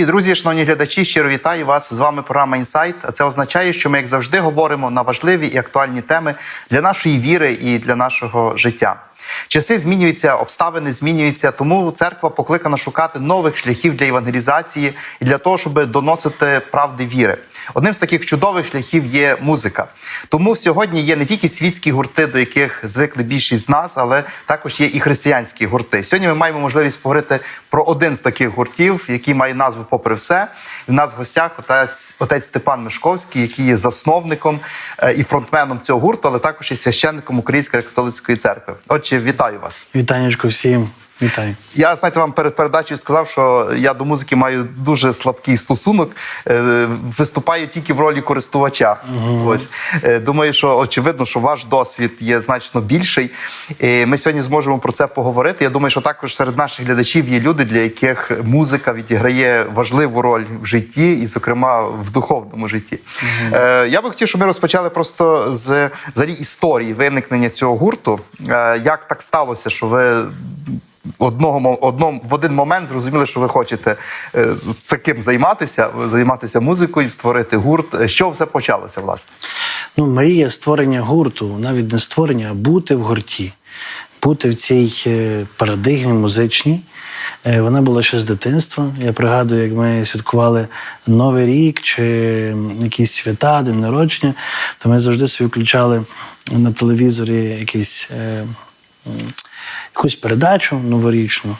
Дорогі друзі, шановні глядачі, щиро вітаю вас. З вами програма Інсайт. Це означає, що ми, як завжди, говоримо на важливі і актуальні теми для нашої віри і для нашого життя. Часи змінюються, обставини змінюються, тому церква покликана шукати нових шляхів для евангелізації і для того, щоб доносити правди віри. Одним з таких чудових шляхів є музика. Тому сьогодні є не тільки світські гурти, до яких звикли більшість з нас, але також є і християнські гурти. Сьогодні ми маємо можливість поговорити про один з таких гуртів, який має назву Попри все. В нас в гостях отець, отець Степан Мишковський, який є засновником е, і фронтменом цього гурту, але також і священником Української католицької церкви. Отже, вітаю вас. Вітанечко всім. Вітаю. Я знаєте, вам перед передачею сказав, що я до музики маю дуже слабкий стосунок. Е, Виступаю тільки в ролі користувача. Ось Е, думаю, що очевидно, що ваш досвід є значно більший. І Ми сьогодні зможемо про це поговорити. Я думаю, що також серед наших глядачів є люди, для яких музика відіграє важливу роль в житті, і, зокрема, в духовному житті. Е, Я би хотів, щоб ми розпочали просто з взагалі історії виникнення цього гурту. Е, Як так сталося, що ви одного одном, в один момент зрозуміли, що ви хочете е, таким займатися, займатися музикою, створити гурт. Е, Що все почалося, власне? Ну, мрія створення гурту, навіть не створення, а бути в гурті, бути в цій е, парадигмі музичній. Е, Вона була ще з дитинства. Я пригадую, як ми святкували Новий рік чи якісь свята, день народження, то ми завжди собі включали на телевізорі якийсь. Якусь передачу новорічну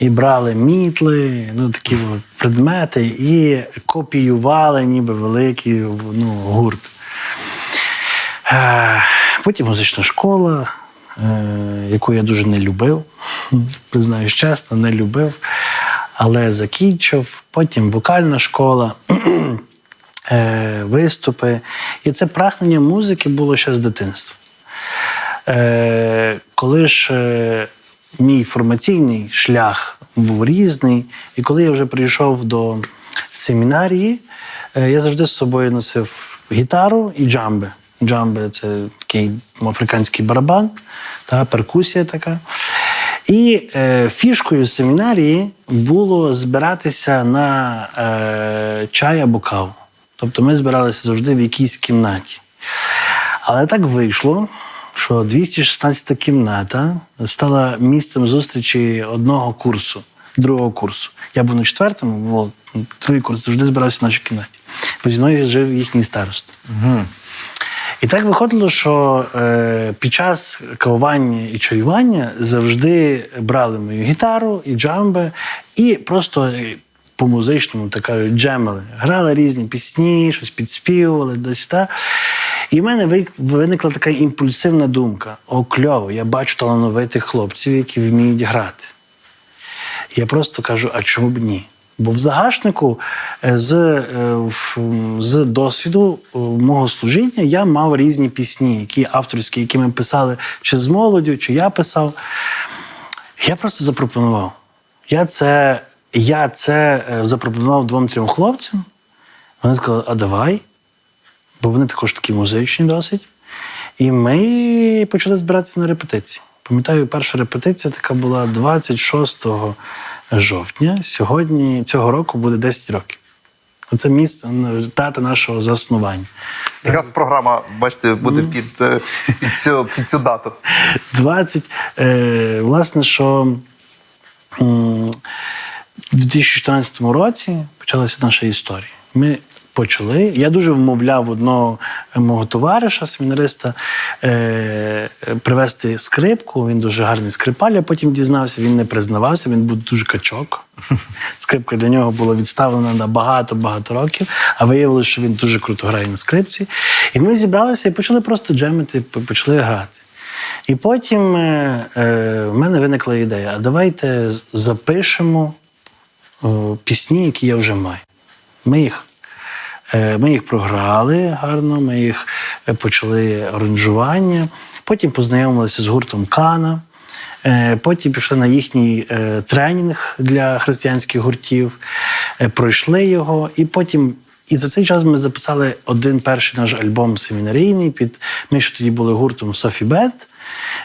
і брали мітли, ну такі предмети, і копіювали ніби великий ну, гурт. Е, Потім музична школа, е, яку я дуже не любив, признаюсь чесно, не любив, але закінчив. Потім вокальна школа, е, виступи. І це прагнення музики було ще з дитинства. Е, Коли ж е, мій формаційний шлях був різний, і коли я вже прийшов до семінарії, е, я завжди з собою носив гітару і джамби. Джамби це такий африканський барабан, та, перкусія така. І е, фішкою семінарії було збиратися на е, чай або каву. Тобто ми збиралися завжди в якійсь кімнаті. Але так вийшло, що 216 кімната стала місцем зустрічі одного курсу, другого курсу. Я був на четвертому, бо другий курс завжди збирався в нашій кімнаті. Бо зі мною жив їхній старост. І так виходило, що е, під час кавування і чаювання завжди брали мою гітару і джамби, і просто е, по музичному, так кажуть, джемили. Грали різні пісні, щось підспівували до сюди. І в мене виникла така імпульсивна думка: о, кльово, я бачу талановитих хлопців, які вміють грати. Я просто кажу: а чому б ні? Бо в загашнику е, з, е, з досвіду е, мого служіння я мав різні пісні, які авторські, які ми писали чи з молоддю, чи я писав. Я просто запропонував. Я це, я це запропонував двом-трьом хлопцям. Вони сказали, а давай. Бо вони також такі музичні досить. І ми почали збиратися на репетиції. Пам'ятаю, перша репетиція така була 26 жовтня. Сьогодні цього року буде 10 років. Оце місце дата нашого заснування. Якраз програма, бачите, буде під, е, під, цю, під цю дату. 20. Е, власне, що в 2014 році почалася наша історія. Ми почали. Я дуже вмовляв одного мого товариша, семінариста, е, привезти скрипку. Він дуже гарний скрипаль, я потім дізнався. Він не признавався, він був дуже качок. Скрипка для нього була відставлена на багато-багато років, а виявилося, що він дуже круто грає на скрипці. І ми зібралися і почали просто джемити, почали грати. І потім е, е, в мене виникла ідея: а давайте запишемо е, пісні, які я вже маю. Ми їх, е, ми їх програли гарно, ми їх е, почали аранжування. Потім познайомилися з гуртом Кана. Е, Потім пішли на їхній е, тренінг для християнських гуртів, е, пройшли його, і потім. І за цей час ми записали один перший наш альбом семінарійний. Під ми ще тоді були гуртом Софі Бет.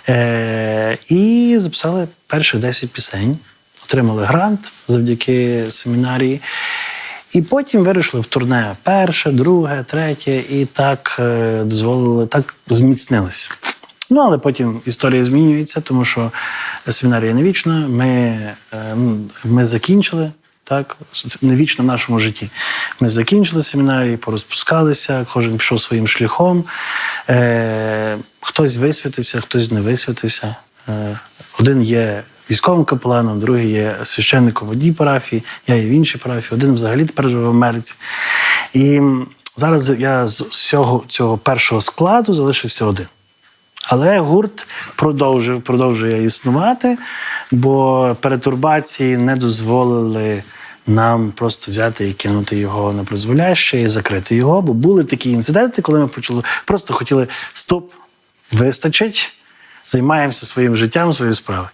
Е, і записали перших 10 пісень. Отримали грант завдяки семінарії. І потім вирішили в турне перше, друге, третє, і так е, дозволили, так зміцнилися. Ну, але потім історія змінюється, тому що семінарія не вічна. Ми, е, ми закінчили. Так, не вічно в нашому житті. Ми закінчили семінарії, порозпускалися, кожен пішов своїм шляхом. Е, хтось висвітився, хтось не висвітився. Один є військовим капеланом, другий є священником в одній парафії, я є в іншій парафії, один взагалі тепер живе в Америці. І зараз я з всього цього першого складу залишився один. Але гурт продовжив, продовжує існувати, бо перетурбації не дозволили нам просто взяти і кинути його на призволяще і закрити його. Бо були такі інциденти, коли ми почали просто хотіли стоп, вистачить, займаємося своїм життям, своєю справою.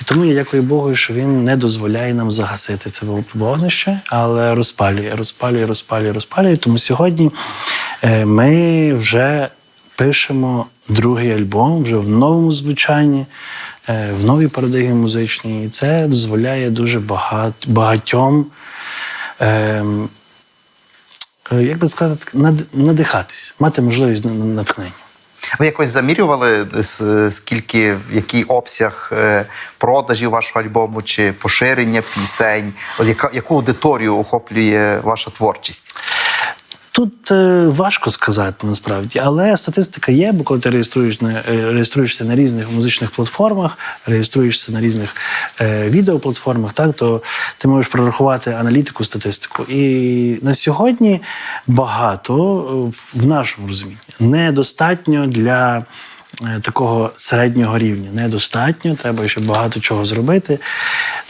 І тому я дякую Богу, що він не дозволяє нам загасити це вогнище, але розпалює, розпалює, розпалює, розпалює. Тому сьогодні е, ми вже пишемо другий альбом вже в новому звучанні, е, в новій парадигмі музичній. І це дозволяє дуже багат, багатьом. ем, е, Як би сказати, надихатись, мати можливість на- на- натхнення. Ви якось замірювали, скільки, який обсяг е, продажів вашого альбому чи поширення пісень? Яка, яку аудиторію охоплює ваша творчість? Тут е, важко сказати насправді, але статистика є, бо коли ти реєструєш на, е, реєструєшся на різних музичних платформах, реєструєшся на різних е, відеоплатформах, так, то ти можеш прорахувати аналітику, статистику. І на сьогодні багато в- нашому розумінні недостатньо для. Такого середнього рівня недостатньо, треба ще багато чого зробити.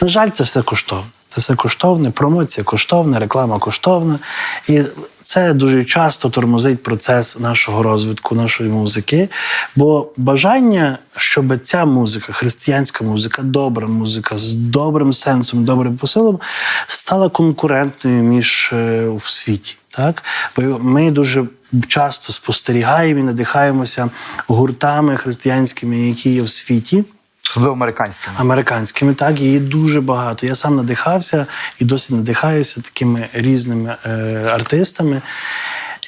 На жаль, це все коштовно. Це все коштовне, промоція коштовна, реклама коштовна. І це дуже часто тормозить процес нашого розвитку, нашої музики. Бо бажання, щоб ця музика, християнська музика, добра музика з добрим сенсом, добрим посилом, стала конкурентною між е, в світі. Так? Бо ми дуже часто спостерігаємо і надихаємося гуртами християнськими, які є в світі Особливо американськими. американськими, так її дуже багато. Я сам надихався і досі надихаюся такими різними е, артистами.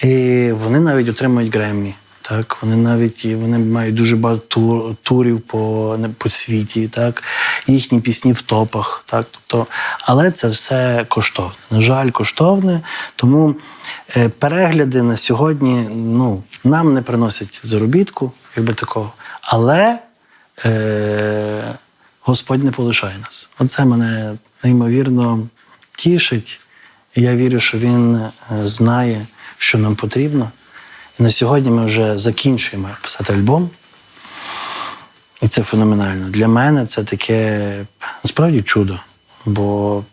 І вони навіть отримують Греммі. Так, вони навіть вони мають дуже багато тур, турів по, по світі, так, їхні пісні в топах. Так, тобто, але це все коштовне. На жаль, коштовне. Тому е, перегляди на сьогодні ну, нам не приносять заробітку, якби такого. Але е, Господь не полишає нас. Оце мене неймовірно тішить. І я вірю, що Він е, знає, що нам потрібно. І на сьогодні ми вже закінчуємо писати альбом. І це феноменально. Для мене це таке насправді чудо. Бо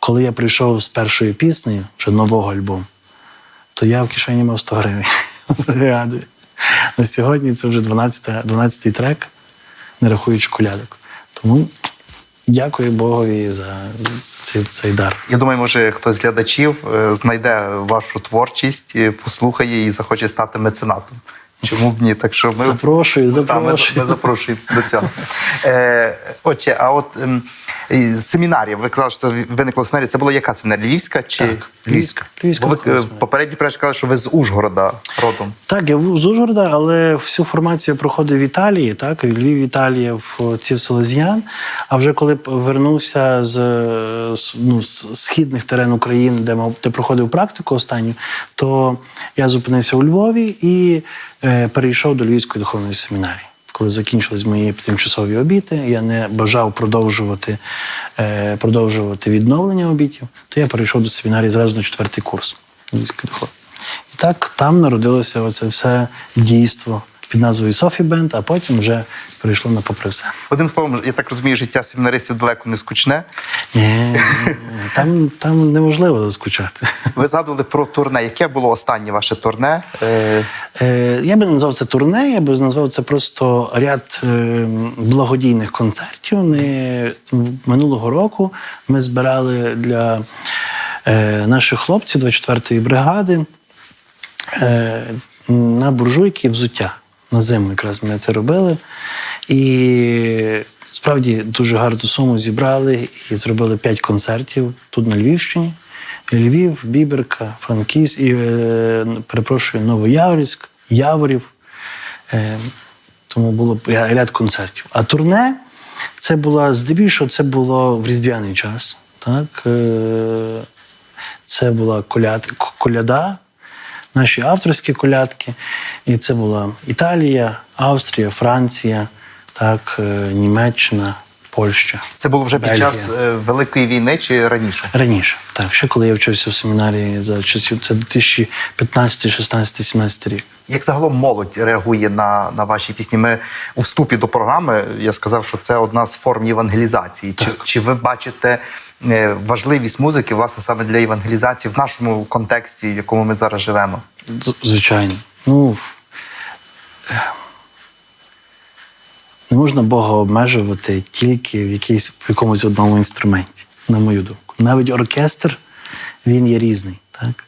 коли я прийшов з першою піснею, вже нового альбому, то я в кишені мав 100 гривень. На сьогодні це вже 12, 12 трек, не рахуючи колядок. Тому дякую Богові за цей, цей дар. Я думаю, може хтось з глядачів е, знайде вашу творчість, е, послухає і захоче стати меценатом. Чому б ні? Так що ми Запрошую, Та, ми, ми запрошуємо до цього. Е, Отче, а от ем, і ви казали, що це виникла семінарія. Це була яка семінарія? Львівська чи Так, Львівська. Львівська Бо ви е, перш сказали, що ви з Ужгорода родом. Так, я з Ужгорода, але всю формацію проходив в Італії, так, Львів, Італія, в ці в Селезіян. А вже коли п- вернувся з, е, з, ну, з східних терен України, де мав де проходив практику останню, то я зупинився у Львові і е, перейшов до Львівської духовної семінарії. Коли закінчились мої тимчасові обіти, я не бажав продовжувати, е, продовжувати відновлення обітів, то я перейшов до семінарії зразу на четвертий курс. І так там народилося оце все дійство під назвою Софі Бенд, а потім вже перейшло на попри все. Одним словом, я так розумію, життя семінаристів далеко не скучне. Ні, там, там неможливо заскучати. Ви згадували про турне. Яке було останнє ваше турне? Е, Е, Я би не назвав це турне, я би назвав це просто ряд е, благодійних концертів. Минулого року ми збирали для наших хлопців 24-ї бригади на буржуйки взуття. На зиму якраз ми це робили. І справді дуже гарну суму зібрали і зробили 5 концертів тут на Львівщині. Львів, Біберка, Франківськ, і, е, перепрошую, Новояворівськ, Яворів. Е, тому було ряд концертів. А турне це було здебільшого, це було в різдвяний час. Так? Е, це була коляд, коляда, наші авторські колядки. І це була Італія, Австрія, Франція, так, е, Німеччина, Польща. Це було вже під час е, Великої війни чи раніше? Раніше, так, ще коли я вчився в семінарії за часів, це 2015, 16, 17 рік. Як загалом молодь реагує на, на ваші пісні? Ми у вступі до програми я сказав, що це одна з форм євангелізації. Чи, чи ви бачите важливість музики власне саме для евангелізації в нашому контексті, в якому ми зараз живемо? Звичайно. Ну, не можна Бога обмежувати тільки в, якійсь, в якомусь одному інструменті, на мою думку. Навіть оркестр він є різний. Так?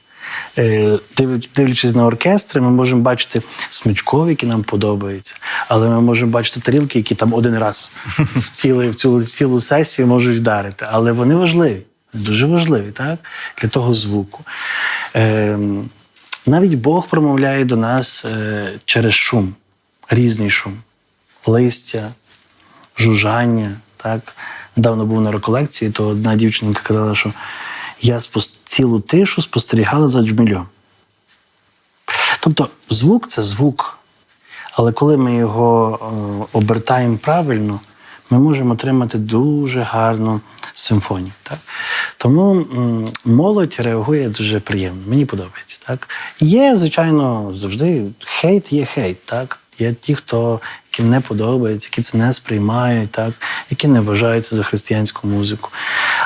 Е, див- Дивлячись на оркестри, ми можемо бачити смичкові, які нам подобаються, але ми можемо бачити тарілки, які там один раз в цілу, в цілу, цілу сесію можуть вдарити. Але вони важливі, дуже важливі, так? Для того звуку. Ем, навіть Бог промовляє до нас е, через шум, різний шум, листя, жужжання. Так? Недавно був на реколекції, то одна дівчинка казала, що я цілу тишу спостерігала за джмельом. Тобто звук це звук. Але коли ми його е, обертаємо правильно, ми можемо отримати дуже гарну симфонію. Так? Тому молодь реагує дуже приємно. Мені подобається. Так? Є, звичайно, завжди хейт є хейт. Так? Є ті, хто яким не подобається, які це не сприймають, так? які не вважаються за християнську музику.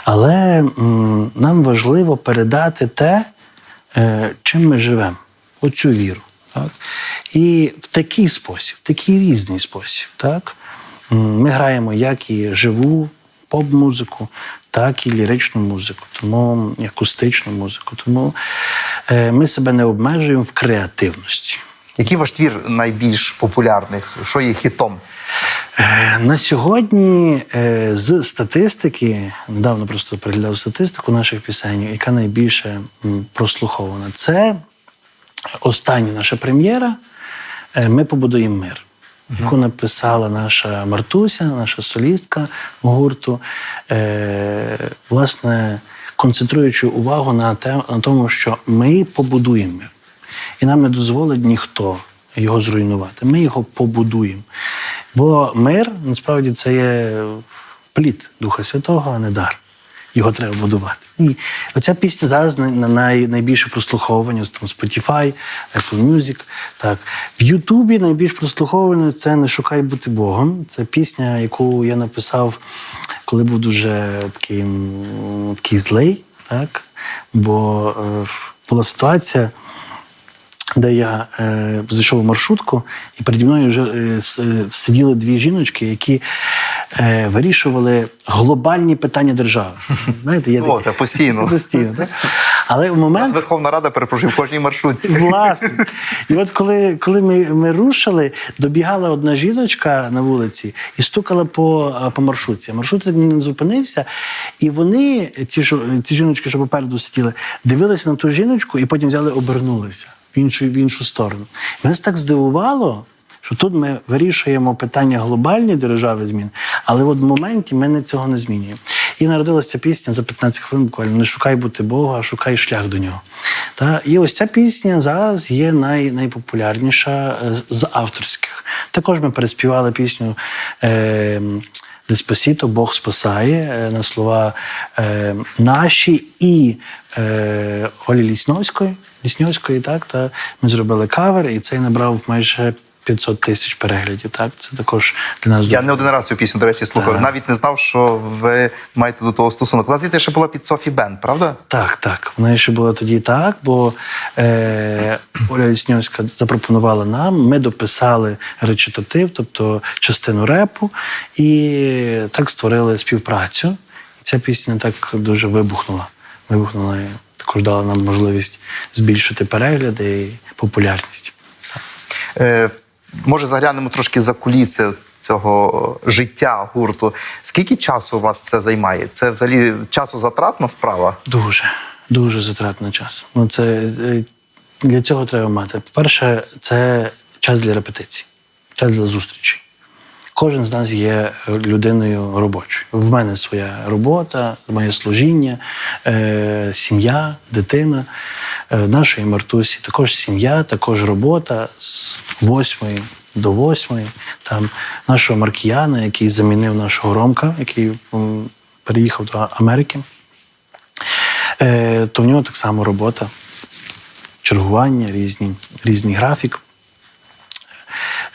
Але м, нам важливо передати те, е, чим ми живемо, оцю віру. Так? І в такий спосіб, в такий різний спосіб. Так? Ми граємо як і живу поп-музику, так і ліричну музику, тому і акустичну музику. Тому е, ми себе не обмежуємо в креативності. Який ваш твір найбільш популярний? Що є хітом? Е, На сьогодні е, з статистики, недавно просто переглядав статистику наших пісень, яка найбільше прослухована. Це остання наша прем'єра. е, Ми побудуємо мир, яку написала наша Мартуся, наша солістка гурту. Е, Власне, концентруючи увагу на, те, на тому, що ми побудуємо мир. І нам не дозволить ніхто його зруйнувати. Ми його побудуємо. Бо мир насправді це є плід Духа Святого, а не дар. Його треба будувати. І оця пісня зараз на, на най, найбільше прослуховування там Spotify, Apple Music. Так. В Ютубі найбільш прослуховування це Не шукай бути Богом. Це пісня, яку я написав, коли був дуже такий, такий злий. Так? Бо е, була ситуація де я е, зайшов в маршрутку, і переді мною вже е, е, сиділи дві жіночки, які е, вирішували глобальні питання держави. Знаєте, є О, це постійно. постійно так? Але в У нас момент Верховна Рада перепрошую в кожній маршрутці. Власне. І от коли, коли ми, ми рушили, добігала одна жіночка на вулиці і стукала по, по маршрутці. Маршрут не зупинився, і вони, ці, ці жіночки, що попереду сиділи, дивилися на ту жіночку і потім взяли, обернулися іншу, в іншу сторону. Мене так здивувало. Що тут ми вирішуємо питання глобальної держави змін, але в моменті ми не цього не змінюємо. І народилася пісня за 15 хвилин буквально не шукай бути Бога, а шукай шлях до нього. Та? І ось ця пісня зараз є най, найпопулярніша е, з авторських. Також ми переспівали пісню е, Деспосіто, Бог спасає е, на слова е, наші і е, Олі Лісновської. Лісньовської, так, та ми зробили кавер, і цей набрав майже 500 тисяч переглядів. Так, це також для нас Я дуже не один раз цю пісню, до речі, слухав. Так. Навіть не знав, що ви маєте до того стосунок. Вона здається, ще була під Софі Бен, правда? Так, так. Вона ще була тоді так, бо е, Оля Лісньовська запропонувала нам, ми дописали речитатив, тобто частину репу, і так створили співпрацю. Ця пісня так дуже вибухнула. Вибухнула також дала нам можливість збільшити перегляди і популярність. Е, може, заглянемо трошки за куліси цього життя гурту. Скільки часу у вас це займає? Це взагалі часозатратна справа? Дуже, Дуже затратний час. Ну, це, е, для цього треба мати. По-перше, це час для репетицій, час для зустрічей. Кожен з нас є людиною робочою. В мене своя робота, моє служіння, е, сім'я, дитина. Е, в нашої Мартусі також сім'я, також робота з восьмої до восьмої. Там нашого Маркіяна, який замінив нашого Ромка, який переїхав до Америки. Е, то в нього так само робота, чергування, різні, різний графік.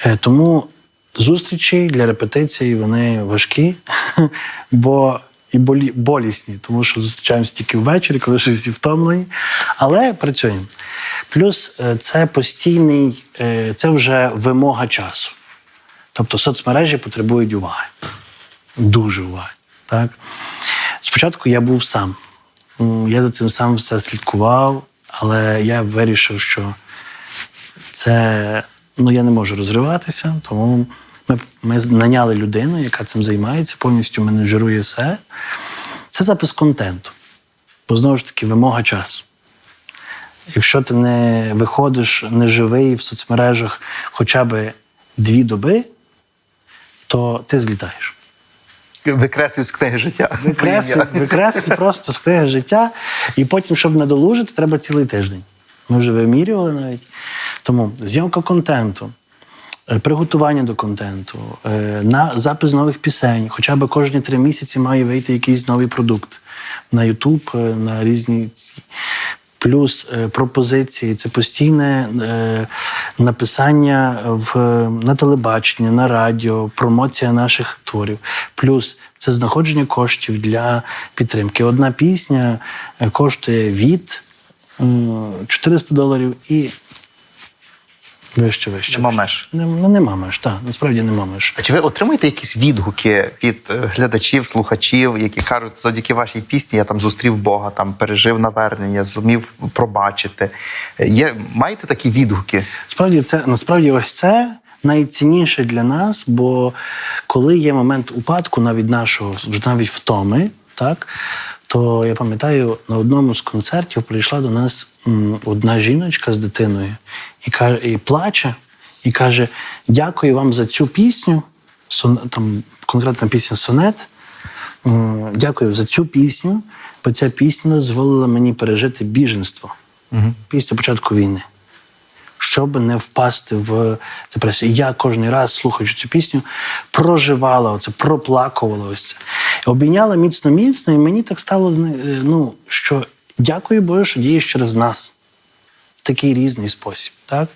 Е, тому зустрічі для репетицій вони важкі, бо і болі, болісні, тому що зустрічаємося тільки ввечері, коли щось втомлені. Але працюємо. Плюс е, це постійний, е, це вже вимога часу. Тобто соцмережі потребують уваги. Дуже уваги. Так? Спочатку я був сам. Я за цим сам все слідкував, але я вирішив, що це ну, я не можу розриватися, тому ми, ми наняли людину, яка цим займається, повністю менеджерує все. Це запис контенту. Бо знову ж таки, вимога часу. Якщо ти не виходиш неживий в соцмережах хоча б дві доби, то ти злітаєш. Викреслюють з книги життя. викреслюй просто з книги життя, і потім, щоб надолужити, треба цілий тиждень. Ми вже вимірювали навіть. Тому зйомка контенту, е, приготування до контенту, е, на запис нових пісень. Хоча б кожні три місяці має вийти якийсь новий продукт на YouTube, е, на різні. Плюс пропозиції це постійне е, написання в, на телебаченні, на радіо, промоція наших творів. Плюс це знаходження коштів для підтримки. Одна пісня коштує від 400 доларів і вище, вище. Нема меж. Ну, нема меж, так, насправді нема меж. А чи ви отримуєте якісь відгуки від е, глядачів, слухачів, які кажуть, завдяки вашій пісні я там зустрів Бога, там пережив навернення, зумів пробачити? Е, Є, маєте такі відгуки? Справді, це насправді ось це найцінніше для нас, бо коли є момент упадку, навіть нашого, вже навіть втоми, так. То я пам'ятаю, на одному з концертів прийшла до нас одна жіночка з дитиною і каже, і плаче, і каже: Дякую вам за цю пісню. Сон, там конкретна пісня Сонет. Дякую за цю пісню, бо ця пісня дозволила мені пережити біженство після початку війни щоб не впасти в депресію. Я кожен раз, слухаючи цю пісню, проживала оце, проплакувала ось це. Обійняла міцно, міцно, і мені так стало, е, ну, що дякую Боже, що дієш через нас в такий різний спосіб. Так?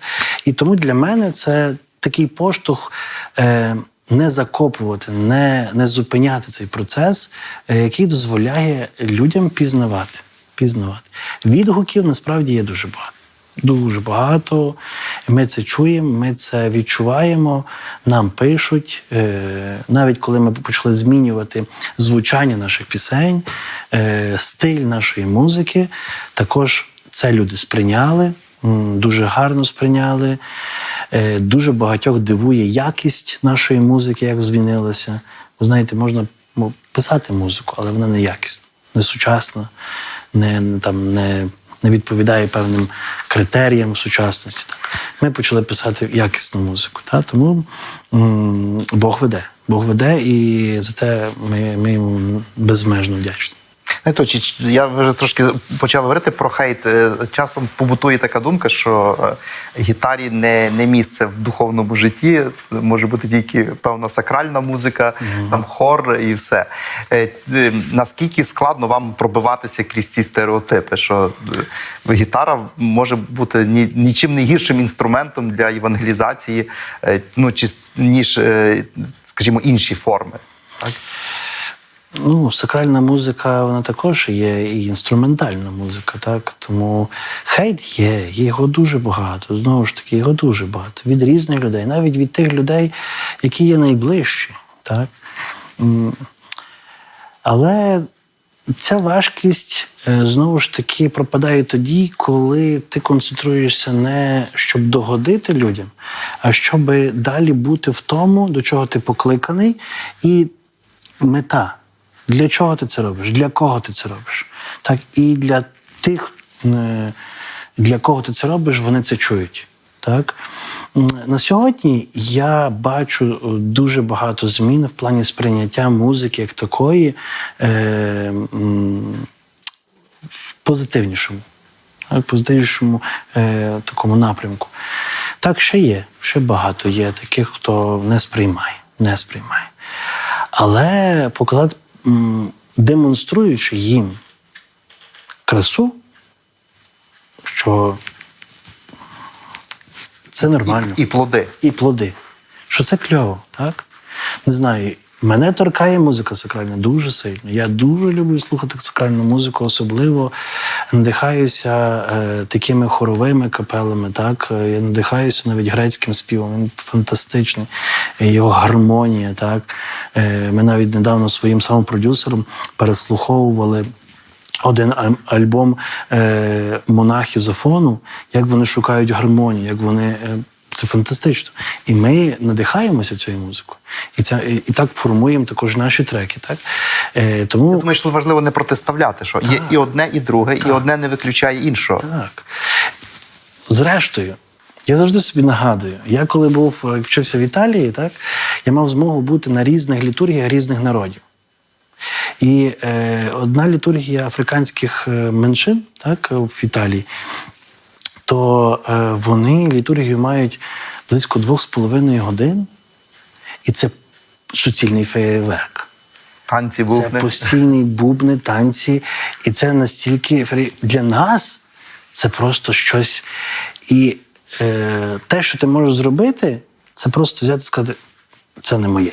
І тому для мене це такий поштовх. Е, не закопувати, не, не зупиняти цей процес, е, який дозволяє людям пізнавати. пізнавати. Відгуків насправді є дуже багато. Дуже багато. Ми це чуємо, ми це відчуваємо, нам пишуть. Е, Навіть коли ми почали змінювати звучання наших пісень, е, стиль нашої музики, також це люди сприйняли, дуже гарно сприйняли. Е, Дуже багатьох дивує якість нашої музики, як змінилася. Ви знаєте, можна ну, писати музику, але вона не якісна, не сучасна, не, там, не, не відповідає певним критеріям сучасності. Так. Ми почали писати якісну музику. Так? Тому Бог веде. Бог веде, і за це ми, ми йому безмежно вдячні. Не то, чи я вже трошки почав говорити про хейт. Е, Часто побутує така думка, що е, гітарі не, не місце в духовному житті. Може бути тільки певна сакральна музика, там хор і все. Е, Наскільки складно вам пробиватися крізь ці стереотипи? Що гітара може бути ні, нічим не гіршим інструментом для евангелізації, ну, чи, ніж, скажімо, інші форми? Так? Ну, сакральна музика, вона також є і інструментальна музика, так? Тому хейт є, його дуже багато. Знову ж таки, його дуже багато. Від різних людей, навіть від тих людей, які є найближчі. Так? Але ця важкість е, знову ж таки пропадає тоді, коли ти концентруєшся не щоб догодити людям, а щоб далі бути в тому, до чого ти покликаний, і мета. Для чого ти це робиш? Для кого ти це робиш? Так, і для тих, е, для кого ти це робиш, вони це чують. Так? На сьогодні я бачу е, дуже багато змін в плані сприйняття музики як такої е, в позитивнішому, так, позитивнішому е, такому напрямку. Так, ще є, ще багато є таких, хто не сприймає, не сприймає. Але м, демонструючи їм красу, що це нормально. І плоди. І плоди. Що це кльово, так? Не знаю. Мене торкає музика сакральна дуже сильно. Я дуже люблю слухати сакральну музику, особливо надихаюся е, такими хоровими капелами. Так? Е, Я надихаюся навіть грецьким співом. Він фантастичний. Е, Його гармонія. Так? Е, Ми навіть недавно своїм самим продюсером переслуховували один альбом е, монахів з Афону, як вони шукають гармонію, як вони. Це фантастично. І ми надихаємося цією музикою. І, це, і, так формуємо також наші треки. Так? Е, тому Я думаю, що важливо не протиставляти, що є і одне, і друге, і одне не виключає іншого. Так. Зрештою, я завжди собі нагадую, я коли був е, вчився в Італії, так, я мав змогу бути на різних літургіях різних народів. І е, одна літургія африканських е, меншин так, в Італії, то е, вони літургію мають близько двох з половиною годин, і це суцільний феєрверк. Танці Це постійні бубни, танці. І це настільки для нас це просто щось. І е, те, що ти можеш зробити, це просто взяти і сказати, це не моє.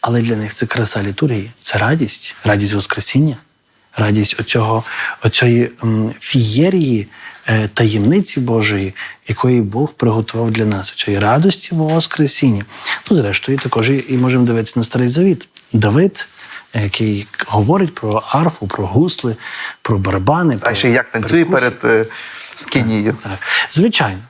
Але для них це краса літургії, це радість, радість Воскресіння, радість оцього, оцієї фієрії таємниці Божої, якої Бог приготував для нас, цієї радості в Воскресінні. Ну, зрештою, також і, можемо дивитися на старий завіт. Давид, е, який говорить про арфу, про гусли, про барабани. А ще як танцює перед е, скинією. Так. Звичайно,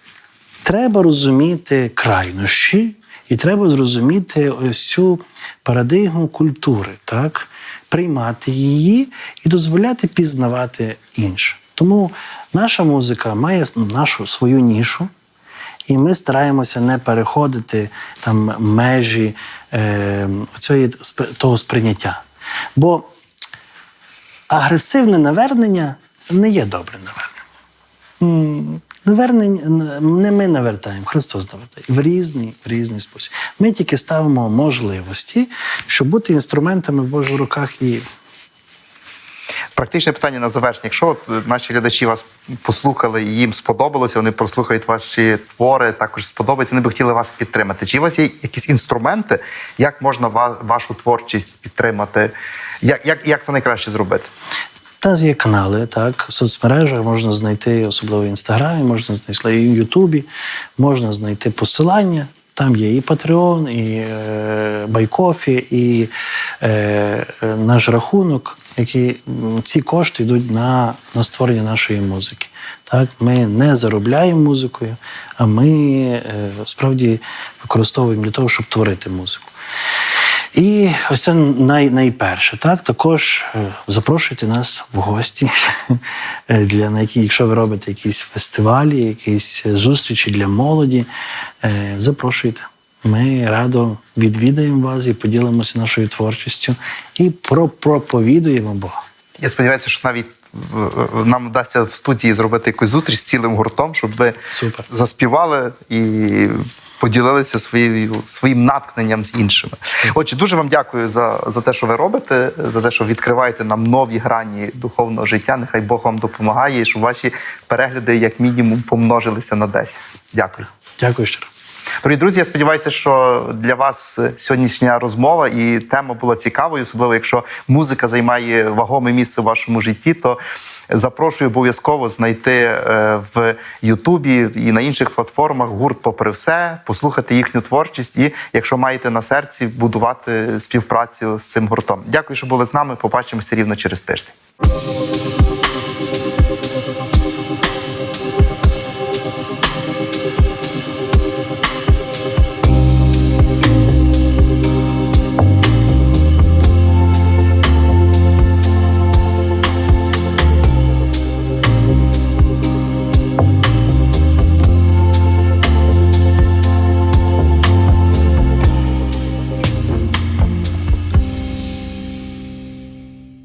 треба розуміти крайнощі, і треба зрозуміти ось цю парадигму культури, так? приймати її і дозволяти пізнавати інше. Тому наша музика має нашу свою нішу. І ми стараємося не переходити там межі е, цього, того сприйняття. Бо агресивне навернення не є добре навернення. Навернення не ми навертаємо, Христос навертає в різний, в різний спосіб. Ми тільки ставимо можливості, щоб бути інструментами в Божих руках і Практичне питання на завершення. Якщо от е, наші глядачі вас послухали і їм сподобалося, вони прослухають ваші твори, також сподобається, вони би хотіли вас підтримати. Чи у вас є якісь інструменти, як можна вашу творчість підтримати? Як, як, як це найкраще зробити? Нас є канали, так, в соцмережах можна знайти, особливо в інстаграмі, можна знайти в Ютубі, можна знайти посилання. Там є і Patreon, і е, Байкофі, і е, е, наш рахунок, які ці кошти йдуть на, на створення нашої музики. Так, ми не заробляємо музикою, а ми справді використовуємо для того, щоб творити музику. І ось це най, найперше. Так? Також е, запрошуйте нас в гості, е, для, на які, якщо ви робите якісь фестивалі, якісь зустрічі для молоді, е, запрошуйте. Ми радо відвідаємо вас і поділимося нашою творчістю і проповідуємо Бога. Я сподіваюся, що навіть е, е, нам вдасться в студії зробити якусь зустріч з цілим гуртом, щоб ви Супер. заспівали і поділилися своєю, своїм наткненням з іншими. Отже, дуже вам дякую за, за те, що ви робите, за те, що відкриваєте нам нові грані духовного життя. Нехай Бог вам допомагає, і щоб ваші перегляди, як мінімум, помножилися на 10. Дякую. Дякую щиро. Дорогі друзі, я сподіваюся, що для вас сьогоднішня розмова і тема була цікавою, особливо якщо музика займає вагоме місце в вашому житті, то запрошую обов'язково знайти е, в Ютубі і на інших платформах гурт попри все, послухати їхню творчість і, якщо маєте на серці, будувати співпрацю з цим гуртом. Дякую, що були з нами. Побачимося рівно через тиждень.